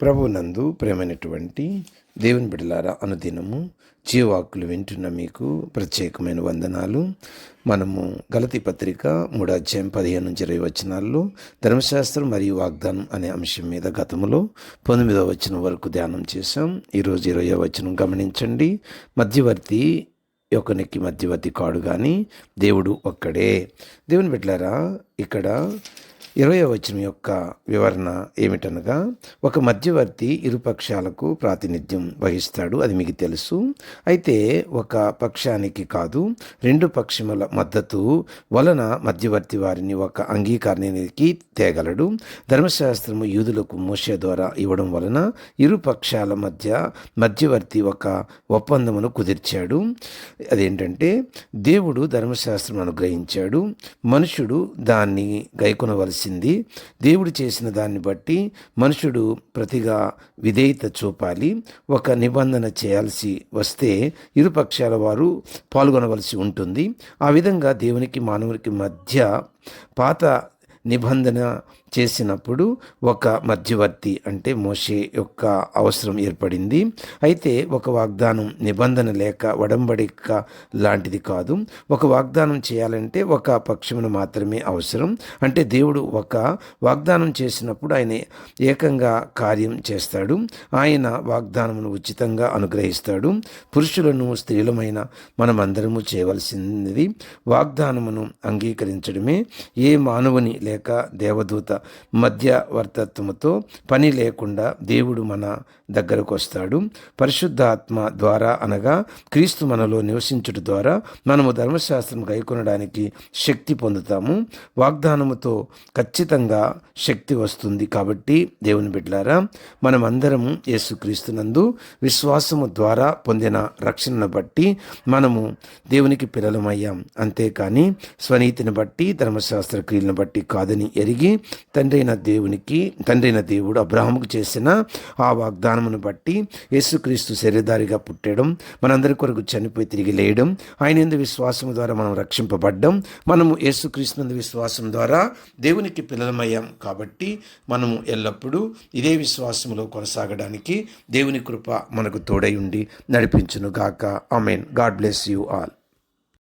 ప్రభునందు ప్రేమైనటువంటి దేవుని బిడ్డలారా అనుదినము జీవాకులు వింటున్న మీకు ప్రత్యేకమైన వందనాలు. మనము గలతి పత్రిక మూడో అధ్యాయం పదిహేను నుంచి ఇరవై వచనాల్లో ధర్మశాస్త్రం మరియు వాగ్దానం అనే అంశం మీద గతములో పంతొమ్మిదవ వచనం వరకు ధ్యానం చేశాం. ఈరోజు ఇరవై వచనం గమనించండి. మధ్యవర్తి ఒకనికి మధ్యవర్తి కాడు కానీ దేవుడు ఒక్కడే. దేవుని బిడ్డలారా ఇక్కడ ఇరవై వచనం యొక్క వివరణ ఏమిటనగా ఒక మధ్యవర్తి ఇరుపక్షాలకు ప్రాతినిధ్యం వహిస్తాడు అది మీకు తెలుసు. అయితే ఒక పక్షానికి కాదు రెండు పక్షముల మద్దతు వలన మధ్యవర్తి వారిని ఒక అంగీకారానికి తేగలడు. ధర్మశాస్త్రము యూదులకు మోసే ద్వారా ఇవ్వడం వలన ఇరు పక్షాల మధ్య మధ్యవర్తి ఒక ఒప్పందమును కుదిర్చాడు. అదేంటంటే దేవుడు ధర్మశాస్త్రం అనుగ్రహించాడు. మనుషుడు దాన్ని గైకొనవలసింది దేవుడు చేసిన దాన్ని బట్టి మనుషుడు ప్రతిగా విధేయత చూపాలి. ఒక నిబంధన చేయాల్సి వస్తే ఇరుపక్షాల వారు పాల్గొనవలసి ఉంటుంది. ఆ విధంగా దేవునికి మానవునికి మధ్య పాత నిబంధన చేసినప్పుడు ఒక మధ్యవర్తి అంటే మోషే యొక్క అవసరం ఏర్పడింది. అయితే ఒక వాగ్దానం నిబంధన లేక వడంబడిక లాంటిది కాదు. ఒక వాగ్దానం చేయాలంటే ఒక పక్షమును మాత్రమే అవసరం. అంటే దేవుడు ఒక వాగ్దానం చేసినప్పుడు ఆయన ఏకంగా కార్యం చేస్తాడు. ఆయన వాగ్దానమును ఉచితంగా అనుగ్రహిస్తాడు. పురుషులను స్త్రీలమైన మనమందరము చేయవలసింది వాగ్దానమును అంగీకరించడమే. ఏ మానవుని లేక దేవదూత మధ్యవర్తత్వముతో పని లేకుండా దేవుడు మన దగ్గరకు వస్తాడు పరిశుద్ధాత్మ ద్వారా అనగా క్రీస్తు మనలో నివసించుట ద్వారా మనము ధర్మశాస్త్రం గైకొనడానికి శక్తి పొందుతాము. వాగ్దానముతో ఖచ్చితంగా శక్తి వస్తుంది కాబట్టి దేవుని బిడ్డలారా మనమందరము యేసుక్రీస్తునందు విశ్వాసము ద్వారా పొందిన రక్షణను బట్టి మనము దేవునికి పిల్లలమయ్యాం. అంతేకాని స్వనీతిని బట్టి ధర్మశాస్త్ర క్రియలను బట్టి కాదని ఎరిగి తండ్రైన దేవునికి తండ్రైన దేవుడు అబ్రహాముకు చేసిన ఆ వాగ్దానమును బట్టి యేసుక్రీస్తు శరీరధారిగా పుట్టడం మనందరి కొరకు చనిపోయి తిరిగి లేయడం ఆయన ఎందు విశ్వాసం ద్వారా మనం రక్షింపబడ్డం మనము యేసుక్రీస్తునందు విశ్వాసం ద్వారా దేవునికి పిల్లలమయ్యాం కాబట్టి మనము ఎల్లప్పుడూ ఇదే విశ్వాసంలో కొనసాగడానికి దేవుని కృప మనకు తోడై ఉండి నడిపించును గాక amen. God bless you all.